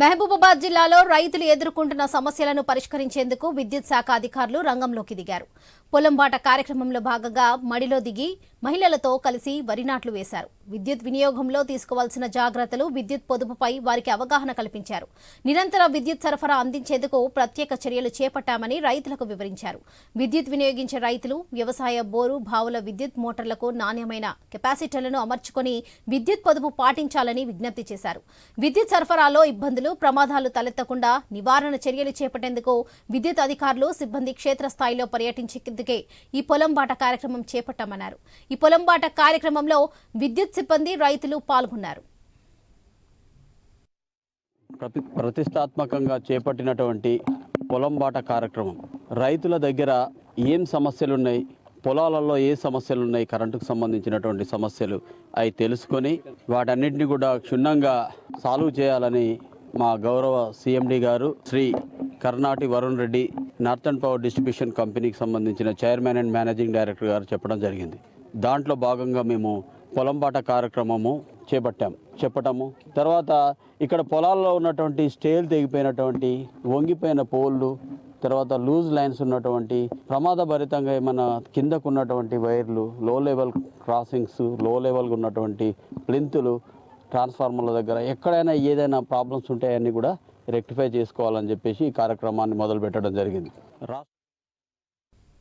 మహబూబాబాద్ జిల్లాలో రైతులు ఎదుర్కొంటున్న సమస్యలను పరిష్కరించేందుకు విద్యుత్ శాఖ అధికారులు రంగంలోకి దిగారు. పొలంబాట కార్యక్రమంలో భాగంగా మడిలో దిగి మహిళలతో కలిసి వరి నాట్లు వేశారు. విద్యుత్ వినియోగంలో తీసుకోవాల్సిన జాగ్రత్తలు విద్యుత్ పొదుపుపై వారికి అవగాహన కల్పించారు. నిరంతర విద్యుత్ సరఫరా అందించేందుకు ప్రత్యేక చర్యలు చేపట్టామని రైతులకు వివరించారు. విద్యుత్ వినియోగించే రైతులు వ్యవసాయ బోరు బావుల విద్యుత్ మోటార్లకు నాణ్యమైన కెపాసిటర్లను అమర్చుకొని విద్యుత్ పొదుపు పాటించాలని విజ్ఞప్తి చేశారు. విద్యుత్ సరఫరాలో ఇబ్బందులు ప్రమాదాలు తలెత్తకుండా నివారణ చర్యలు చేపట్టేందుకు విద్యుత్ అధికారులు సిబ్బంది క్షేత్రస్థాయిలో పర్యటించేందుకే ఈ పొలం బాట కార్యక్రమం చేపట్టామన్నారు. ఈ పొలం బాట కార్యక్రమంలో విద్యుత్ సిబ్బంది రైతులు పాల్గొన్నారు. ప్రతి ప్రతిష్టాత్మకంగా చేపట్టినటువంటి పొలం బాట కార్యక్రమం. రైతుల దగ్గర ఏం సమస్యలు ఉన్నాయి పొలాలలో ఏ సమస్యలు ఉన్నాయి కరెంటుకు సంబంధించినటువంటి సమస్యలు అవి తెలుసుకొని వాటన్నిటిని కూడా క్షుణ్ణంగా సాల్వ్ చేయాలని మా గౌరవ CMD garu Shri Karnati Varun Reddy northern power distribution కంపెనీకి సంబంధించిన చైర్మన్ అండ్ మేనేజింగ్ డైరెక్టర్ గారు చెప్పడం జరిగింది. దాంట్లో భాగంగా మేము పొలం బాట కార్యక్రమము చేపట్టాం చెప్పటము తర్వాత ఇక్కడ పొలాల్లో ఉన్నటువంటి స్టేల్ తెగిపోయినటువంటి వంగిపోయిన పోళ్ళు తర్వాత లూజ్ లైన్స్ ఉన్నటువంటి ప్రమాదభరితంగా ఏమైనా కిందకు ఉన్నటువంటి వైర్లు లో లెవెల్ క్రాసింగ్స్లో లెవెల్గా ఉన్నటువంటి ప్లింతులు ట్రాన్స్ఫార్మర్ల దగ్గర ఎక్కడైనా ఏదైనా ప్రాబ్లమ్స్ ఉంటాయన్నీ కూడా రెక్టిఫై చేసుకోవాలని చెప్పేసి ఈ కార్యక్రమాన్ని మొదలుపెట్టడం జరిగింది. రాష్ట్ర